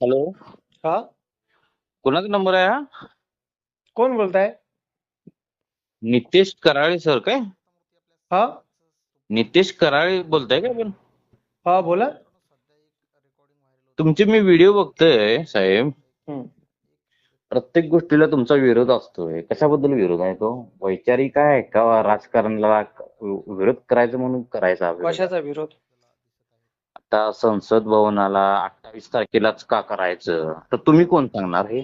Hello. हा? कोणाचा number आहे हा? कोण बोलताय? नितेश कराळे सर काय? हा? नितेश कराळे बोलताय का आपण? हा बोला. तुमचे मी व्हिडिओ बघतोय साहेब. हं. प्रत्येक गोष्टीला तुमचा विरोध असतोय. कशाबद्दल विरोध आहे तो? वैचारिक आहे का राजकारणाला विरोध करायचं म्हणून करायचा विरोध? कशाचा विरोध? आता संसद भवनाला अठ्ठावीस तारखेलाच का करायचं? तर तुम्ही कोण सांगणार? हे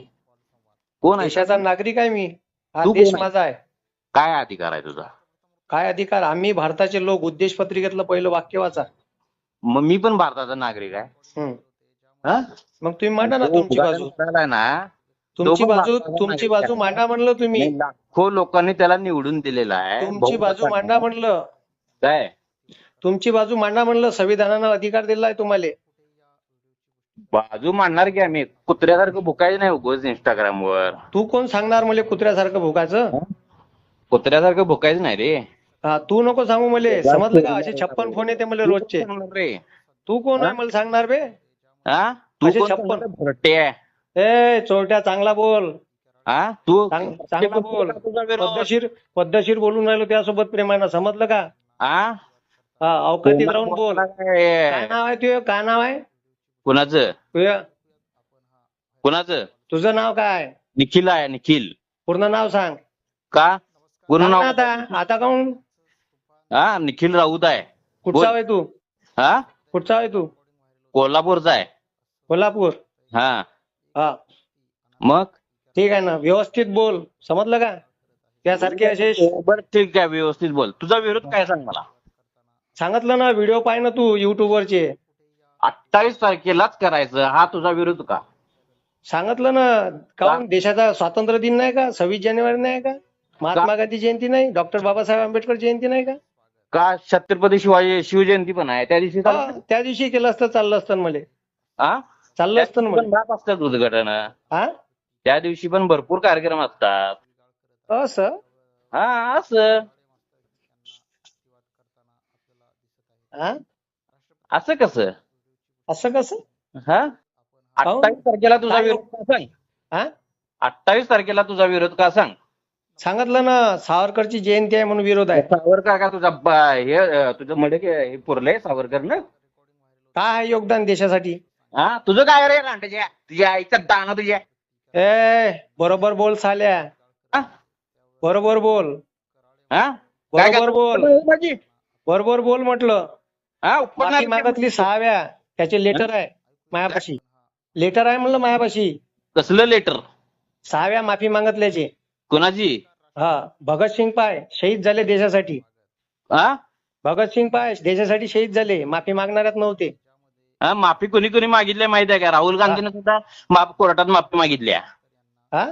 कोण आहे? देशाचा नागरिक आहे मी. हा तू देश कोण आहे? माझा आहे. काय अधिकार आहे तुझा? काय अधिकार? आम्ही भारताचे लोक उद्देश पत्रिकेतलं पहिलं वाक्य वाचा. मग मी पण भारताचा नागरिक आहे. हं. हा? मग तुम्ही मांडा ना तो तुमची उदाहरण बाजू. ना तुमची बाजू भारताचा तुमची नागरिक बाजू आहे. मांडा म्हणलं तुम्ही. लाखो लोकांनी त्याला निवडून दिलेला आहे. तुमची बाजू बहुमताने. मांडा म्हणलं. काय? तुमची बाजू मांडा म्हणलं संविधानानं अधिकार दिलाय तुम्हाला. बाजू मांडणार की आम्ही? कुत्र्यासारखं भुकायचं नाही उगोच इंस्टाग्राम वर तू कोण सांगणार मला कुत्र्यासारखं भोगाचं कुत्र्यासारखं भुकायचं नाही रे. हा तू नको सांगू मला. समजलं का? असे छप्पन फोन येते मला रोजचे तू कोण सांगणार रे? तू कोण आहे मला सांगणार बे? हा? तू असे छप्पन. भरटे आहे. ए चोरट्या चांगला बोल. हा? तू चांग- चांगला बोल. पद्धतशीर पद्धतशीर बोलून राहिलो त्यासोबत प्रेमानं. समजलं का? हा? हा अवकातीत राहून बोल. काय? नाव आहे तुझं? काय नाव आहे? कुणाचं? तुझं? कुणाचं? तुझं नाव काय निखिल आहे निखिल. पूर्ण नाव सांग. का? पूर्ण नाव आता. आता काऊन हा निखिल राऊत आहे. कुठचा. आहे तू? हा? कुठचा आहे तू? कोल्हापूरचा आहे. कोल्हापूर. हा. हा. मग? ठीक आहे ना. व्यवस्थित बोल. समजलं का? त्यासारखे असे बर ठीक आहे. व्यवस्थित बोल. तुझा विरोध काय सांग मला. सांगितलं ना व्हिडिओ पाय ना तू युट्यूब वरचे अठ्ठावीस तारखेलाच करायचं. हा तुझा विरोध का? सांगितलं ना काऊन देशाचा स्वातंत्र्य दिन नाही का? सव्वीस जानेवारी नाही का? महात्मा गांधी जयंती नाही? डॉक्टर बाबासाहेब आंबेडकर जयंती नाही का? का? छत्रपती शिवाजी शिवजयंती पण आहे. त्या दिवशी हा? त्या दिवशी केलं असतं चाललं असतं मले. हा? चाललं असतं पण मले असतात उद्घाटन. हा त्या दिवशी पण भरपूर कार्यक्रम असतात. असं? हा असं. हा? असं कसं? असं कसं? हा? अठ्ठावीस तारखेला तुझा काय? विरोध का सांग? हा? अठ्ठावीस तारखेला तुझा विरोध का सांग? सांगितलं ना सावरकरची जयंती आहे म्हणून विरोध आहे. सावरकर का तुझा ब- हे अं, तुझं मडे हे पुरलंय सावरकर ना? काय आहे योगदान देशासाठी? हा? तुझं काय रे रांडच्या तुझ्या आईचा दाना तुझ्या? ए बरोबर बोल साल्या. हा? बरोबर बोल. हा? काय बरोबर करतो? बोल. माझी बरोबर बोल म्हटलं. हा माफी मागतली सहाव्या. त्याचे लेटर आहे मायापाशी. लेटर आहे म्हणलं मायापाशी. कसलं लेटर सहाव्या माफी मागतल्याचे. कोणाची? हा भगतसिंग पाय शहीद झाले देशासाठी. हा भगतसिंग पाय देशासाठी शहीद झाले. माफी मागणाऱ्यात नव्हते. हा माफी कोणी कोणी मागितली माहिती आहे का? राहुल गांधीनं सुद्धा माफ कोर्टात माफी मागितल्या. हा?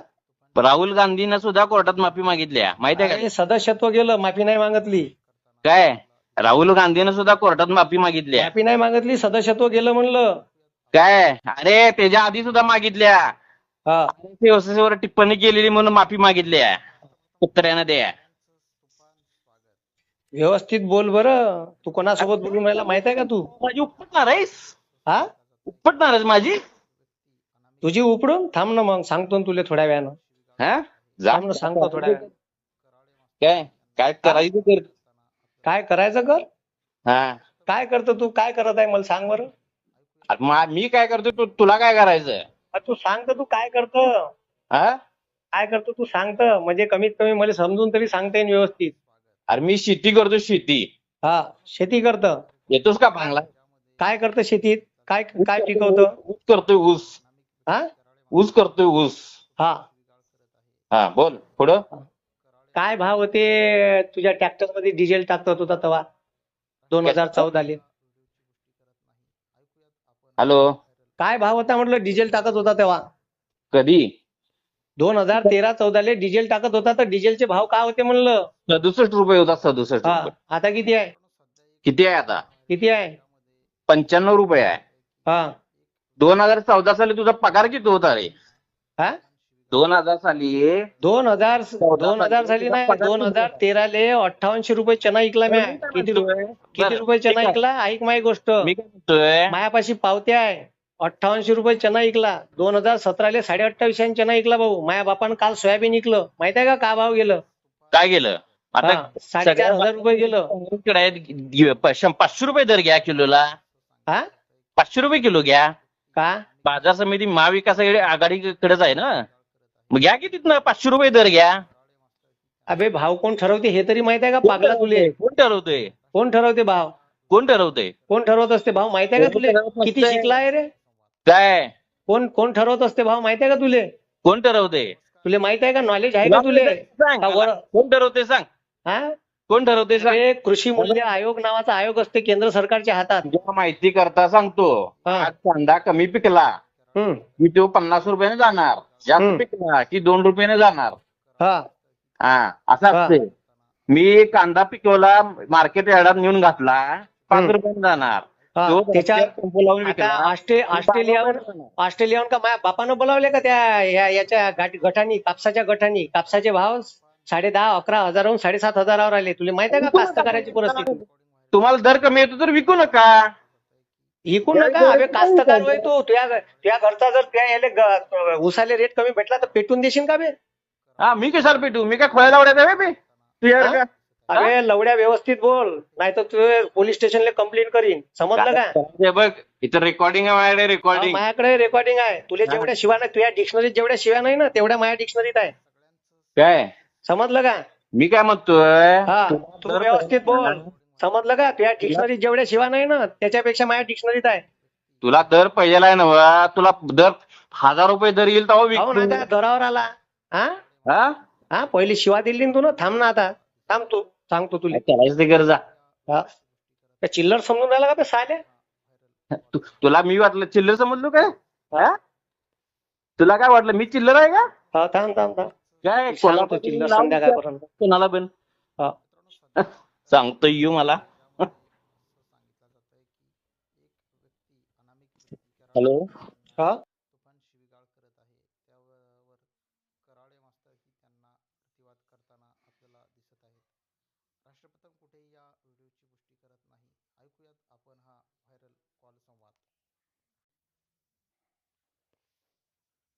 राहुल गांधीनं सुद्धा कोर्टात माफी मागितल्या. माहिती आहे अरे, सदस्यत्व गेलं माफी नाही मागितली. का काय? राहुल गांधीनं सुद्धा कोर्टात माफी मागितल्या माफी नाही मागितली सदस्यत्व गेलं म्हणलं. काय? अरे त्याच्या आधी सुद्धा मागितल्या. हा. व्यवस्थेवर टिप्पणी केलेली म्हणून माफी मागितल्या कुत्र्यानं द्या व्यवस्थित बोल बरं. तू कोणासोबत बोलून राहिला माहीत आहे का तू? माझी उपटणार आहेस. हा? उपटणार आहेस माझी? तुझी उपडून? थांब ना मग सांगतो ना तुला थोड्या वेळानं. हा? जा. थांब ना सांगतो थोड्या वेळानं. काय? काय करायचं कर काय करायचं कर? हा. काय करतो तू? काय करत आहे? मला सांग बरं. मा- मी काय करतो? तू तुला काय करायचं तू सांग तर तू काय करतो? हा? काय करतो तू सांग तर. म्हणजे कमीत कमी मला समजून तरी सांगता येईल व्यवस्थित. अरे मी शेती करतो शेती. हा शेती करतं. येतोस का बांगला काय करतं शेतीत? काय काय पिकवतं? ऊस करतोय ऊस. हा? ऊस करतोय ऊस. हा. हा बोल. पुढं? काय भाव होते? तुझ्या ट्रॅक्टरमध्ये डिझेल टाकत होता तेव्हा दोन हजार चौदाले हॅलो? काय भाव होता म्हटलं? डिझेल टाकत होता तेव्हा. कधी? दोन हजार तेरा चौदाले डिझेल टाकत होता तर डिझेलचे भाव काय होते म्हणलं? सदुसष्ट रुपये होता सदुसष्ट हा. रुपये. आता किती आहे? किती आहे आता? किती आहे? पंच्याण्णव रुपये आहे. हा. दोन हजार चौदा साली तुझा पगार किती होता रे? हा? दोन हजार साली. दोन हजार दोन हजार साली. नाही दोन हजार? तेराले अठ्ठावनशे रुपये चना ऐकला मी किती रुपये? किती रुपये चना. ऐकला ऐक माझी गोष्ट. मायापाशी पावत्या आहे. अठ्ठावनशे रुपये चना ऐकला दोन हजार सतराले साडे अठ्ठावीसशे चना ऐकला भाऊ. माझ्या बापानं काल सोयाबीन ऐकलं माहीत आहे का भाव गेलं? काय गेलं? आता साडेचार हजार रुपये गेलं. पाचशे रुपये दर घ्या किलोला. हा? पाचशे रुपये किलो घ्या. का? बाजार समिती महाविकास आघाडी- आघाडीकडेच आहे ना? मग घ्या की तिथनं पाचशे रुपये दर घ्या. अबे भाव कोण ठरवते हे तरी माहीत आहे का? पागला तुले. कोण ठरवतोय कोण ठरवते भाव? कोण ठरवतंय कोण ठरवत असते भाव? माहीत आहे का तुले? किती शिकला आहे रे? काय? कोण कोण ठरवत असते भाव? माहीत आहे का तुले? कोण ठरवतंय तुले माहीत आहे का? नॉलेज आहे का तुले? सांग वर- कोण ठरवते सांग? हा? कोण ठरवते सांग? कृषी मूल्य आयोग नावाचा आयोग असते केंद्र सरकारच्या हातात. तुझ्या माहिती करता सांगतो. हा. आज कांदा कमी पिकला. की तो पन्नास रुपयाने जाणार. जास्त. पिकला की दोन रुपयाने जाणार. हा. हा असं. असते मी कांदा पिकवला मार्केट यार्डात नेऊन घातला पाच. रुपयाने जाणार. हा. ऑस्ट्रेलियावर ऑस्ट्रेलियावर का माझ्या बापानं बोलावले का त्या याच्या गटानी कापसाच्या गटानी कापसाचे भाव साडे दहा अकरा हजाराहून साडेसात हजारावर आले. तुला माहीत आहे का कास्तकाराची परिस्थिती? तुम्हाला दर कमी येतो तर विकू नका. इकून नका अबे कास्तकार होय तू. तुझ्या तुझ्या घरचा जर त्या याले ग- उसाले रेट कमी भेटला तर पेटून देशील का बे? हा मी कशाला पेटू? मी काय खोळ्याला उड्या बे? हा? अबे लवड्या व्यवस्थित बोल नाही तर तू पोलीस स्टेशनला कंप्लेंट करीन. समजलं का? हे बघ इथं रेकॉर्डिंग आहे माझ्याकडे हा, रेकॉर्डिंग माझ्याकडे रेकॉर्डिंग आहे. तुला. जेवढ्या शिवा नाही तुझ्या डिक्शनरीत जेवढ्या शिव्या नाही ना तेवढ्या माझ्या डिक्शनरीत आहे. काय? समजलं का? मी काय म्हणतोय? हा तू व्यवस्थित बोल. समजलं का? तुझ्या डिक्शनरीत जेवढ्या शिवा नाही ना त्याच्यापेक्षा माझ्या डिक्शनरीत आहे. तुला दर पहिला आहे ना तुला दर हजार रुपये दर येईल तेव्हा ना दरावर आला. हा? हा? हा? पहिली शिवा दिली ना तू ना थांब ना आता. थांब तू सांगतो तुला. ते गरजा त्या चिल्लर समजून राहिला का बे साल्या? तु- तुला मी वाटलं चिल्लर समजलो काय? हा? तुला काय वाटलं मी चिल्लर आहे का? हा थांब थांब थांब. काय सांगतो कोल्हापूर चिल्लर संध्याकाळपर्यंत. कोणाला पण. हा. सांगतो येऊ मला. हॅलो. हा? तुफान शिवीगाळ करत आहे त्यावर कराळे मास्तर त्यांना प्रतिवाद करताना आपल्याला दिसत आहेत राष्ट्रप्रथम कुठेही या व्हिडिओची पुष्टी करत नाही ऐकूयात आपण व्हायरल कॉल संवाद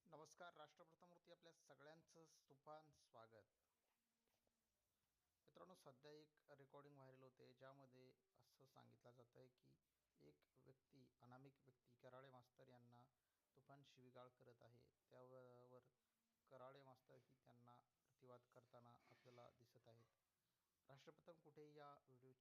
नमस्कार राष्ट्रप्रथमवरती आपल्या सगळ्यांचं तुफान स्वागत. मित्रांनो सध्या एक रेकॉर्डिंग व्हायरल होते ज्यामध्ये असं सांगितलं जात आहे की एक व्यक्ती अनामिक व्यक्ती कराळे मास्तर यांना तुफान शिवीगाळ करत आहे. त्यावर कराळे मास्तर ही त्यांना प्रतिवाद करताना आपल्याला दिसत आहेत. राष्ट्रप्रथम कुठेही या व्हिडिओ